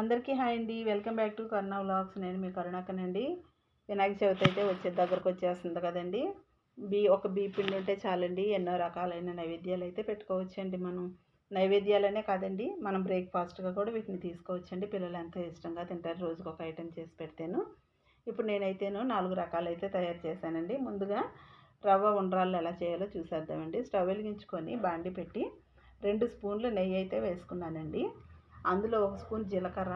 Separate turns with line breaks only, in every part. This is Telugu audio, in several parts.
అందరికీ హాయ్ అండి. Welcome back to Karuna vlogs. నేను మీ కరుణాకనండి వినాయక చవితి అయితే వచ్చే దగ్గరకు వచ్చేస్తుంది కదండి. బీ ఒక బీ పిండి ఉంటే చాలండి. ఎన్నో రకాలైన నైవేద్యాలు అయితే పెట్టుకోవచ్చండి మనం. నైవేద్యాలనే కాదండి మనం బ్రేక్ఫాస్ట్గా కూడా వీటిని తీసుకోవచ్చండి. పిల్లలు ఎంతో ఇష్టంగా తింటారు. రోజుకు ఒక ఐటెం చేసి పెడతాను. ఇప్పుడు నేనైతేను నాలుగు రకాలు అయితే తయారు చేశానండి. ముందుగా రవ్వ ఉండ్రాళ్ళు ఎలా చేయాలో చూసేద్దామండి. స్టవ్ వెలిగించుకొని బాండి పెట్టి రెండు స్పూన్లు నెయ్యి అయితే వేసుకున్నానండి. అందులో ఒక స్పూన్ జీలకర్ర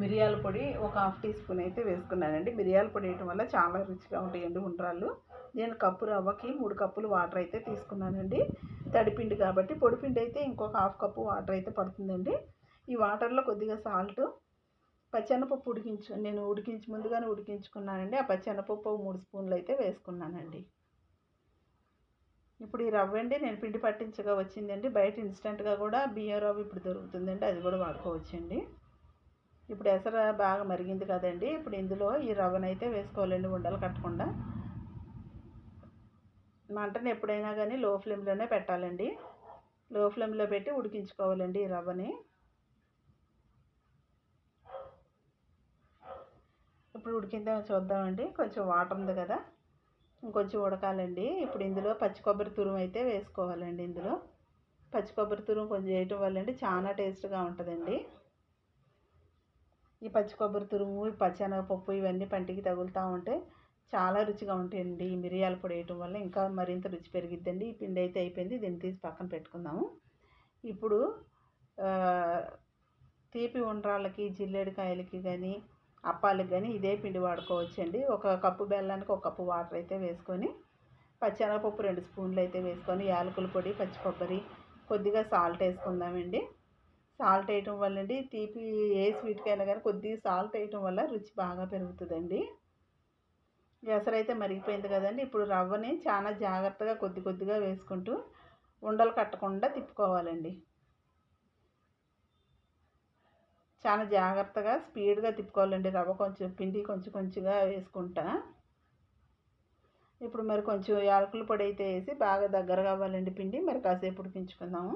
మిరియాల పొడి ఒక హాఫ్ టీ స్పూన్ అయితే వేసుకున్నానండి. మిరియాల పొడి వేయటం వల్ల చాలా రుచిగా ఉంటాయండి ఉండ్రాళ్ళు. నేను కప్పు రవ్వకి మూడు కప్పులు వాటర్ అయితే తీసుకున్నానండి. తడిపిండి కాబట్టి పొడిపిండి అయితే ఇంకొక హాఫ్ కప్పు వాటర్ అయితే పడుతుందండి. ఈ వాటర్లో కొద్దిగా సాల్ట్ పచ్చెనపప్పు ఉడికించు నేను ఉడికించి ముందుగానే ఉడికించుకున్నానండి. ఆ పచ్చెనపప్పు మూడు స్పూన్లు అయితే వేసుకున్నానండి. ఇప్పుడు ఈ రవ్వ అండి నేను పిండి పట్టించగా వచ్చిందండి. బయట ఇన్స్టెంట్గా కూడా బియ్యం రవ్వ ఇప్పుడు దొరుకుతుందండి. అది కూడా వాడుకోవచ్చండి. ఇప్పుడు ఎసర బాగా మరిగింది కదండి. ఇప్పుడు ఇందులో ఈ రవ్వనైతే వేసుకోవాలండి ఉండలు కట్టకుండా. మంటను ఎప్పుడైనా కానీ లో ఫ్లేమ్లోనే పెట్టాలండి. లో ఫ్లేమ్లో పెట్టి ఉడికించుకోవాలండి ఈ రవ్వని. ఇప్పుడు ఉడికిందా చూద్దామండి. కొంచెం వాటర్ ఉంది కదా. ఇంకొంచెం ఉడకాలండి. ఇప్పుడు ఇందులో పచ్చి కొబ్బరి తురుము అయితే వేసుకోవాలండి ఇందులో. పచ్చి కొబ్బరి తురుము కొంచెం వేయటం వల్ల అండి చాలా టేస్ట్గా ఉంటుందండి. ఈ పచ్చి కొబ్బరి తురుము ఈ పచ్చనగపప్పు ఇవన్నీ పంటికి తగులుతూ ఉంటే చాలా రుచిగా ఉంటాయండి. ఈ మిరియాల పొడి వేయటం వల్ల ఇంకా మరింత రుచి పెరిగిద్దండి. ఈ పిండి అయితే అయిపోయింది. దీన్ని తీసి పక్కన పెట్టుకుందాము. ఇప్పుడు తీపి ఉండ్రాళ్ళకి జిల్లేడికాయలకి కానీ అప్పాలకు కానీ ఇదే పిండి వాడుకోవచ్చండి. ఒక కప్పు బెల్లానికి ఒక కప్పు వాటర్ అయితే వేసుకొని పచ్చెనగపప్పు రెండు స్పూన్లు అయితే వేసుకొని యాలకుల పొడి పచ్చి కొబ్బరి కొద్దిగా సాల్ట్ వేసుకుందామండి. సాల్ట్ వేయటం వల్ల అండి తీపి ఏ స్వీట్కైనా కానీ కొద్దిగా సాల్ట్ వేయటం వల్ల రుచి బాగా పెరుగుతుందండి. ఎసరు అయితే మరిగిపోయింది కదండి. ఇప్పుడు రవ్వని చాలా జాగ్రత్తగా కొద్ది కొద్దిగా వేసుకుంటూ ఉండలు కట్టకుండా తిప్పుకోవాలండి. చాలా జాగ్రత్తగా స్పీడ్గా తిప్పుకోవాలండి. రవ్వ కొంచెం పిండి కొంచెం కొంచెంగా వేసుకుంటా. ఇప్పుడు మరి కొంచెం యాలకుల పొడి అయితే వేసి బాగా దగ్గరగా అవ్వాలండి పిండి. మరి కాసేపు ఉడికించుకుందాము.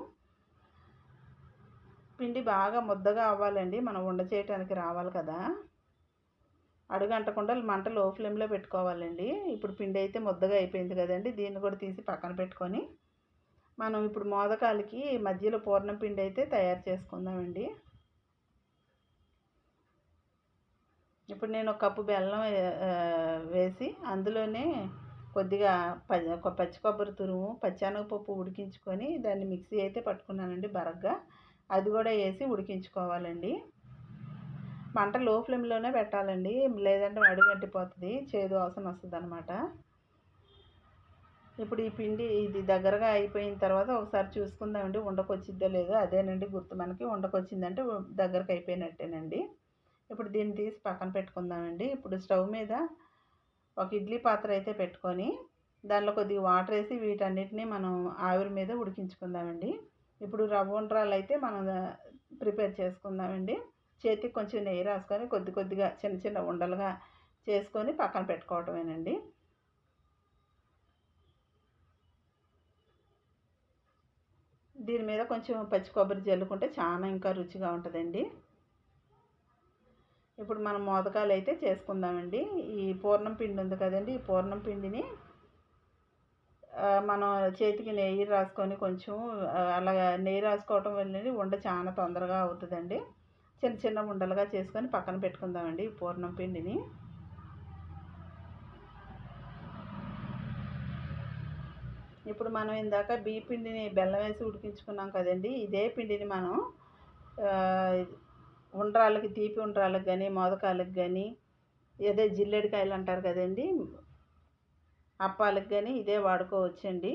పిండి బాగా ముద్దగా అవ్వాలండి. మనం వండ చేయటానికి రావాలి కదా. అడుగంటకుండా మంట లో ఫ్లేమ్లో పెట్టుకోవాలండి. ఇప్పుడు పిండి అయితే ముద్దగా అయిపోయింది కదండి. దీన్ని కూడా తీసి పక్కన పెట్టుకొని మనం ఇప్పుడు మోదకాలకి మధ్యలో పూర్ణం పిండి అయితే తయారు చేసుకుందామండి. ఇప్పుడు నేను ఒక కప్పు బెల్లం వేసి అందులోనే కొద్దిగా పచ్చి కొబ్బరి తురుము పచ్చెనగపప్పు ఉడికించుకొని దాన్ని మిక్సీ అయితే పట్టుకున్నానండి బరగ్గా. అది కూడా వేసి ఉడికించుకోవాలండి. మంట లో ఫ్లేమ్లోనే పెట్టాలండి. లేదంటే అడుగంటిపోతుంది చేదు అవసరం వస్తుంది అనమాట ఇప్పుడు ఈ పిండి ఇది దగ్గరగా అయిపోయిన తర్వాత ఒకసారి చూసుకుందామండి ఉండకొచ్చిద్దో లేదో. అదేనండి గుర్తు. మనకి ఉండకొచ్చిందంటే దగ్గరకు అయిపోయినట్టేనండి ఇప్పుడు దీన్ని తీసి పక్కన పెట్టుకుందామండి. ఇప్పుడు స్టవ్ మీద ఒక ఇడ్లీ పాత్ర అయితే పెట్టుకొని దానిలో కొద్దిగా వాటర్ వేసి వీటన్నిటిని మనం ఆవిరి మీద ఉడికించుకుందామండి. ఇప్పుడు రవ్వ ఉండ్రాలు అయితే మనం ప్రిపేర్ చేసుకుందామండి. చేతికి కొంచెం నెయ్యి రాసుకొని కొద్ది కొద్దిగా చిన్న చిన్న ఉండలుగా చేసుకొని పక్కన పెట్టుకోవటమేనండి. దీని మీద కొంచెం పచ్చి కొబ్బరి జల్లుకుంటే చాలా ఇంకా రుచిగా ఉంటుందండి. ఇప్పుడు మనం మోదకాలు అయితే చేసుకుందామండి. ఈ పూర్ణం పిండి ఉంది కదండి ఈ పూర్ణం పిండిని మనం చేతికి నెయ్యి రాసుకొని కొంచెం అలాగా నెయ్యి రాసుకోవటం వల్ల ఉండ చాలా తొందరగా అవుతుందండి. చిన్న చిన్న ఉండలుగా చేసుకొని పక్కన పెట్టుకుందామండి ఈ పూర్ణం పిండిని. ఇప్పుడు మనం ఇందాక బియ్య పిండిని బెల్లం వేసి ఉడికించుకున్నాం కదండి ఇదే పిండిని మనం ఉండ్రాళ్ళకి తీపి ఉండ్రాళ్ళకి కానీ మోదకాలకు కానీ ఏదో జిల్లెడికాయలు అంటారు కదండి అప్పాలకు కానీ ఇదే వాడుకోవచ్చండి.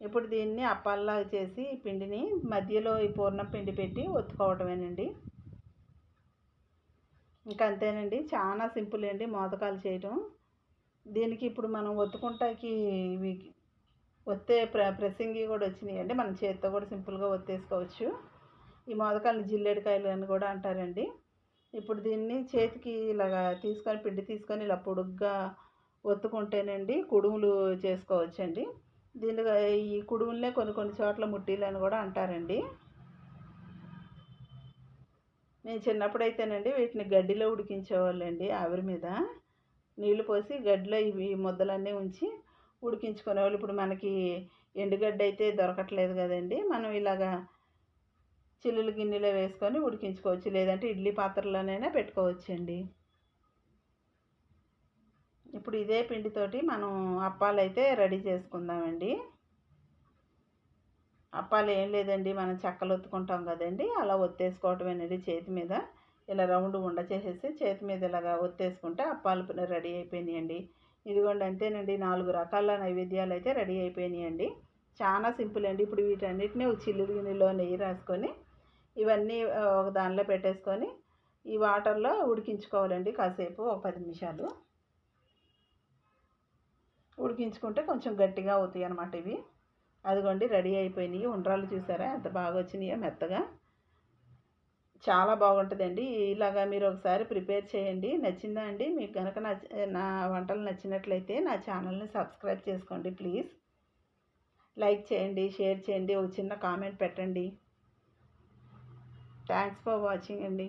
ఇప్పుడు దీన్ని అప్పాల్లాగా చేసి పిండిని మధ్యలో ఈ పూర్ణం పిండి పెట్టి ఒత్తుకోవటమేనండి. ఇంకా అంతేనండి చాలా సింపుల్ అండి మోదకాలు చేయటం. దీనికి ఇప్పుడు మనం ఒత్తుకుంటాకి ఇవి ఒత్తే ప్ర ప్రెస్సింగ్ కూడా వచ్చినాయి అండి మనం చేతితో కూడా సింపుల్గా ఒత్తేసుకోవచ్చు. ఈ మోదకాయలు జిల్లేడికాయలు అని కూడా అంటారండి. ఇప్పుడు దీన్ని చేతికి ఇలాగా తీసుకొని పిండి తీసుకొని ఇలా పొడుగ్గా ఒత్తుకుంటేనండి కుడుములు చేసుకోవచ్చండి. దీనిలో ఈ కుడుములనే కొన్ని కొన్ని చోట్ల ముట్టీలు అని కూడా అంటారండి. నేను చిన్నప్పుడు అయితేనండి వీటిని గడ్డిలో ఉడికించేవాళ్ళండి ఆవిరి మీద. నీళ్ళు పోసి గడ్డిలో ఇవి ముద్దలన్నీ ఉంచి ఉడికించుకునేవాళ్ళు. ఇప్పుడు మనకి ఎండుగడ్డ అయితే దొరకట్లేదు కదండి. మనం ఇలాగా చిల్లులు గిన్నెలో వేసుకొని ఉడికించుకోవచ్చు. లేదంటే ఇడ్లీ పాత్రలోనైనా పెట్టుకోవచ్చండి. ఇప్పుడు ఇదే పిండితోటి మనం అప్పాలు అయితే రెడీ చేసుకుందామండి. అప్పాలు ఏం లేదండి. మనం చెక్కలు ఒత్తుకుంటాం కదండి. అలా ఒత్తేసుకోవటమేనండి చేతి మీద. ఇలా రౌండ్ ఉండ చేసేసి చేతి మీద ఇలాగా ఒత్తేసుకుంటే అప్పాలు రెడీ అయిపోయినాయండి. ఇదిగోండి అంతేనండి. నాలుగు రకాల నైవేద్యాలు అయితే రెడీ అయిపోయినాయండి. చాలా సింపుల్ అండి. ఇప్పుడు వీటన్నిటిని చిల్లు గిన్నెలో నెయ్యి రాసుకొని ఇవన్నీ ఒక దానిలో పెట్టేసుకొని ఈ వాటర్లో ఉడికించుకోవాలండి కాసేపు ఒక పది నిమిషాలు. ఉడికించుకుంటే కొంచెం గట్టిగా అవుతాయి అన్నమాట ఇవి. అదిగోండి రెడీ అయిపోయినాయి. ఉండ్రాలు చూసారా? ఎంత బాగా వచ్చినాయో మెత్తగా. చాలా బాగుంటుందండి. ఇలాగా మీరు ఒకసారి ప్రిపేర్ చేయండి. నచ్చిందా అండి? మీకు కనుక నా వంటలు నచ్చినట్లయితే నా ఛానల్ని సబ్స్క్రైబ్ చేసుకోండి ప్లీజ్. లైక్ చేయండి షేర్ చేయండి ఒక చిన్న కామెంట్ పెట్టండి. థ్యాంక్స్ ఫర్ వాచింగ్ అండి